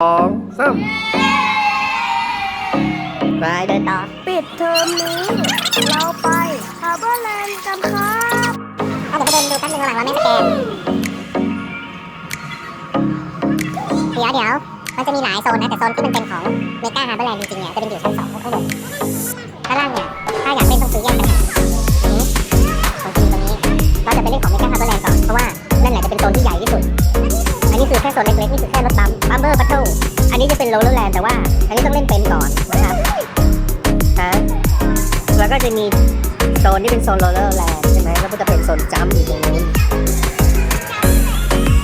สองสามไปเดินต่อปิดเทอมนี้ เราไปฮาร์เบอร์แลนด์กันครับเอาเดี๋ยวไปเดินดูแป๊บนึงระหว่างเราไม่สแกนเดี๋ยวเดี๋ยวมันจะมีหลายโซนนะ แต่โซนที่มันเป็นของเมกาฮาร์เบอร์แลนด์จริงๆเนี่ยจะเป็นอยู่ชั้นสองข้างบนด้านล่างเนี่ยถ้าอยากเล่นต้องซื้อแยกกันหากนี้ตรงที่ตรงนี้เราจะไปเล่นของเมกาฮาร์เบอร์แลนด์ก่อนเพราะว่านั่นแหละจะเป็นโซนที่ใหญ่ที่สุดอัน นี่คือแค่โซนเล็กๆนี่คือแค่รถบัมบัมเบอร์บัตเทิลอันนี้จะเป็นโรลเลอร์แลนด์แต่ว่า อันนี้ต้องเล่นเป็นก่อนนะครับฮะแล้วก็จะมีโซนที่เป็นโซนโรลเลอร์แลนด์ใช่ไหมแล้วก็จะเป็นโซนจัมป์อยู่ตรงนู้น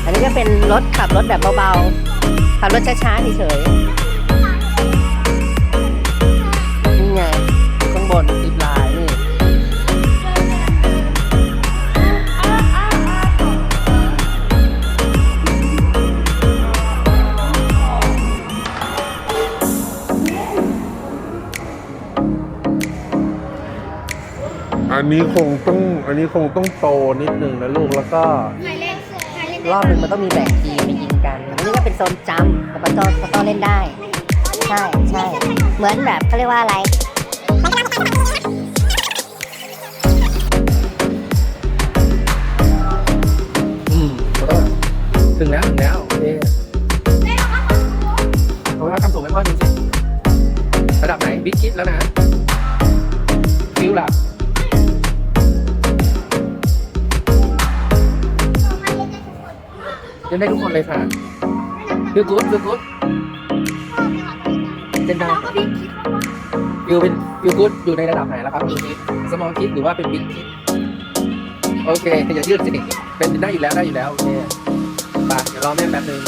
อันนี้ก็เป็นรถขับรถแบบเบาๆขับรถช้าๆเฉยๆ นนี้คงต้องอันนี้คงต้องโตนิดนึงนะลูกแล้วก็ใครเล่นใครเล่นรอบหนึ่งมันต้องมีแบ่งทีมไปยิงกันอันนี้ก็เป็นโซนจัมป์แต่ปะโตปะโตเล่นได้ ใช่ใช่เหมือนแบบเขาเรียกว่าอะไรอืมถึงแล้วถึงแล้ว นได้ทุกคนเลยค่ะฟิลกู๊ดฟิลกู๊ดเล่นได้เราก็บิ๊กคิดว่าฟิลเป็นฟิลกู๊ดอยู่ในระดับไหนแล้วครับฟิลคิดสมองคิดหรือว่าเป็นบิ๊กคิดโอเคอย่ายืดสิเป็นได้อยู่แล้วได้อยู่แล้วโอเคไปเดี๋ยวรอแม่แป๊บนึง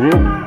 嗯。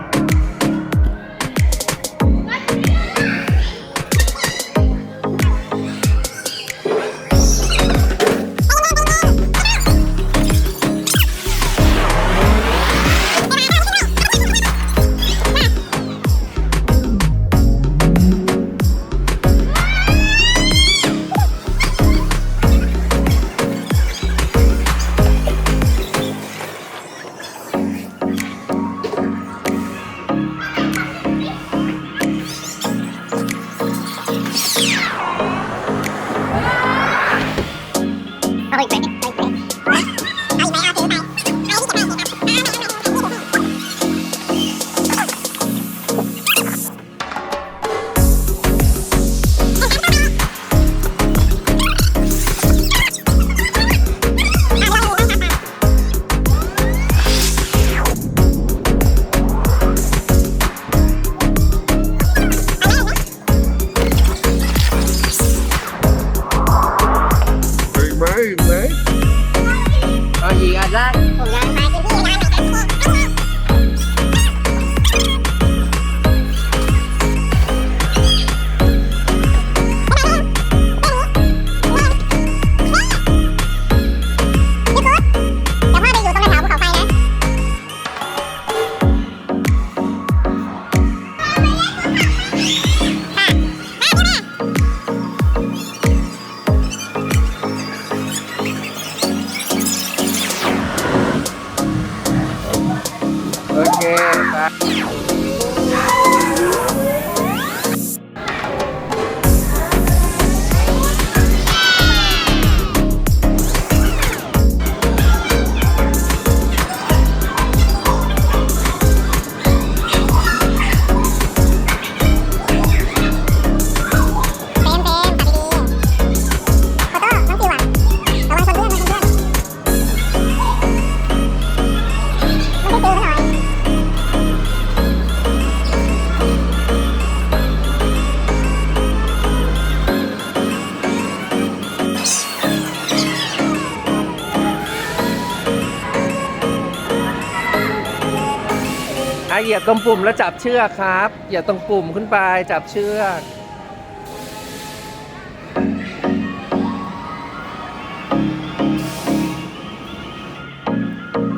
เหยียบตรงปุ่มแล้วจับเชือกครับเหยียบตรงปุ่มขึ้นไปจับเชือก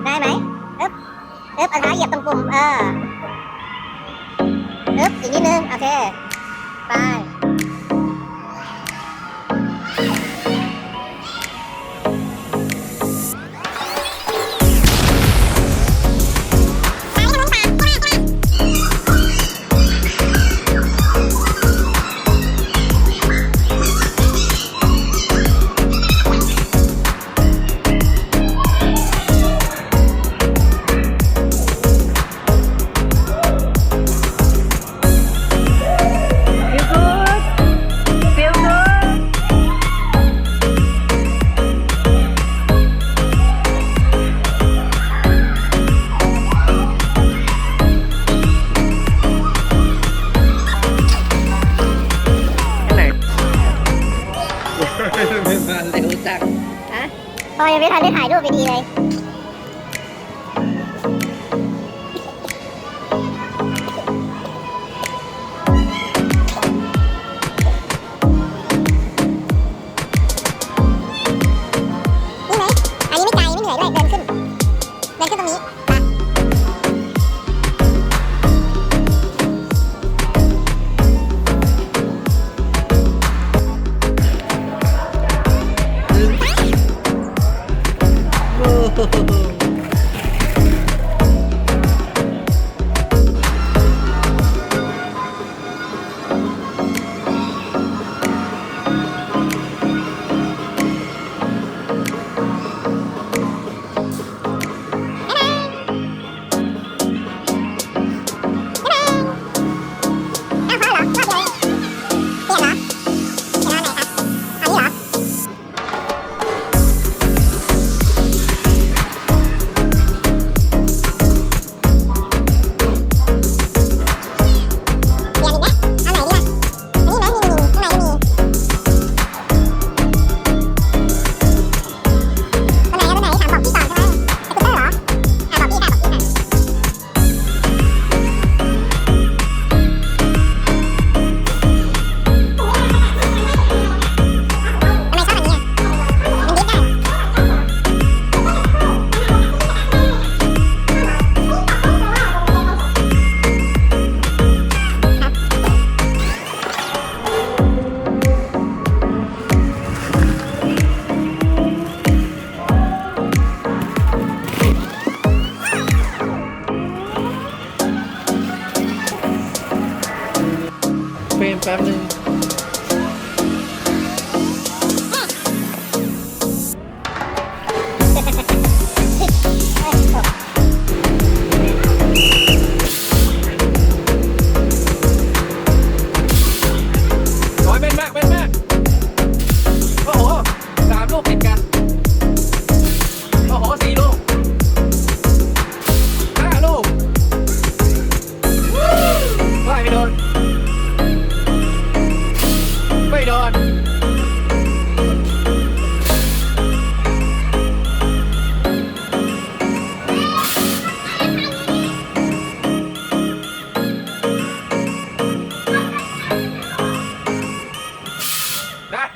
ได้ไหมอึ๊บอึ๊บเอาเท้าเหยียบตรงปุ่มเอออึ๊บอีกนิดนึงโอเคไป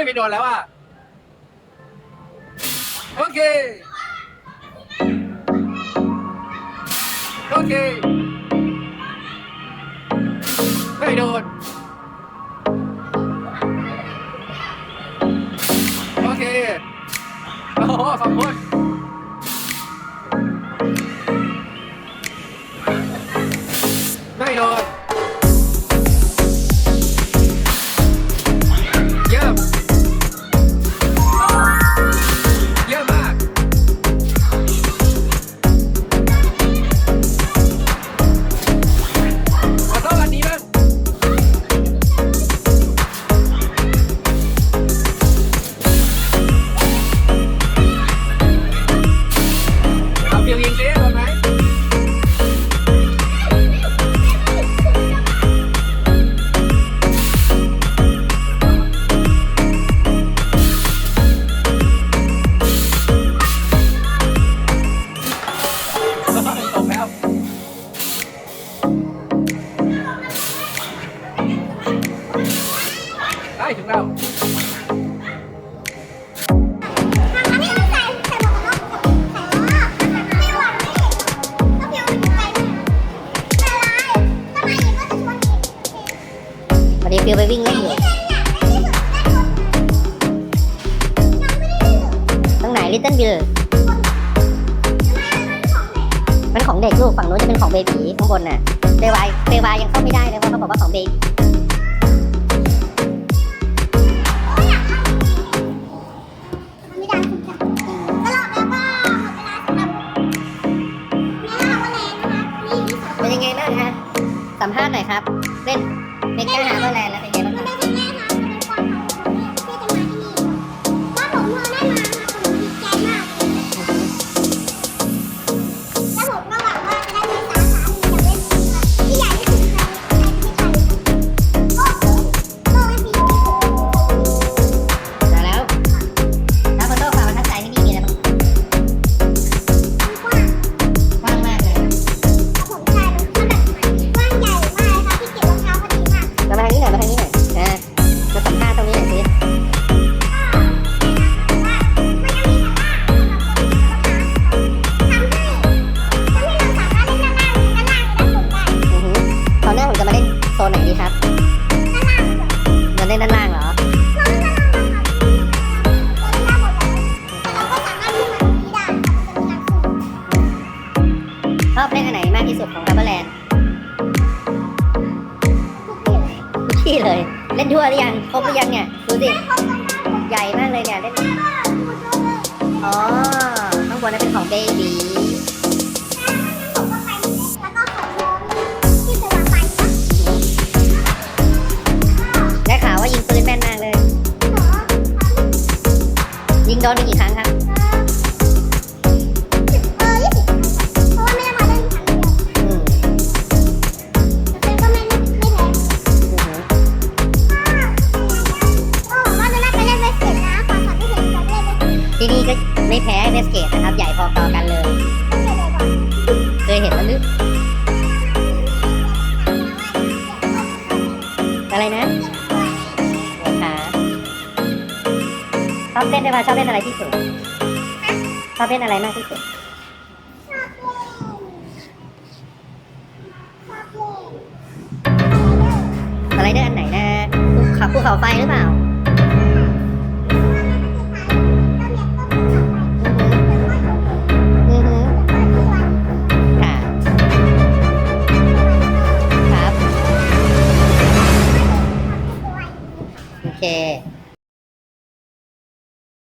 ไม่โดนแล้วอะ โอเค โอเค ไม่โดน โอเค โอ้โหสองคน ฟิวไปวิ่งเล่นอยู่ตรงไหนลิตเติ้ลวิลมันของเด็กลูกฝั่งโน้นจะเป็นของเบบีข้างบนน่ะเบวายเบวายยังเข้าไม่ได้เลยเพราะเขาบอกว่าของเบบี๋เป็นสัมภาษณ์หน่อยครับ เล่น thì cái nào tôi này là phải chạy bằng อบเล่นอัไหนมากที่สุดของดับเบิลแลนด์ที่เลย เล่นทั่วหรือยังครบหรือยังเนี่ยดูสิใหญ่มากเลยเนี่ยเล่นอ๋อข้างบนนั้นเป็นของเบบี้ได้ข่าวว่ายิงปืนแม่นมากเลย ยิงโดนไปกี่ครั้ง ชอบเล่นอะไรมากที่สุดอสไลเดอร์อันไหนนะขับขาภูเขาไฟหรือเปล่าโอเค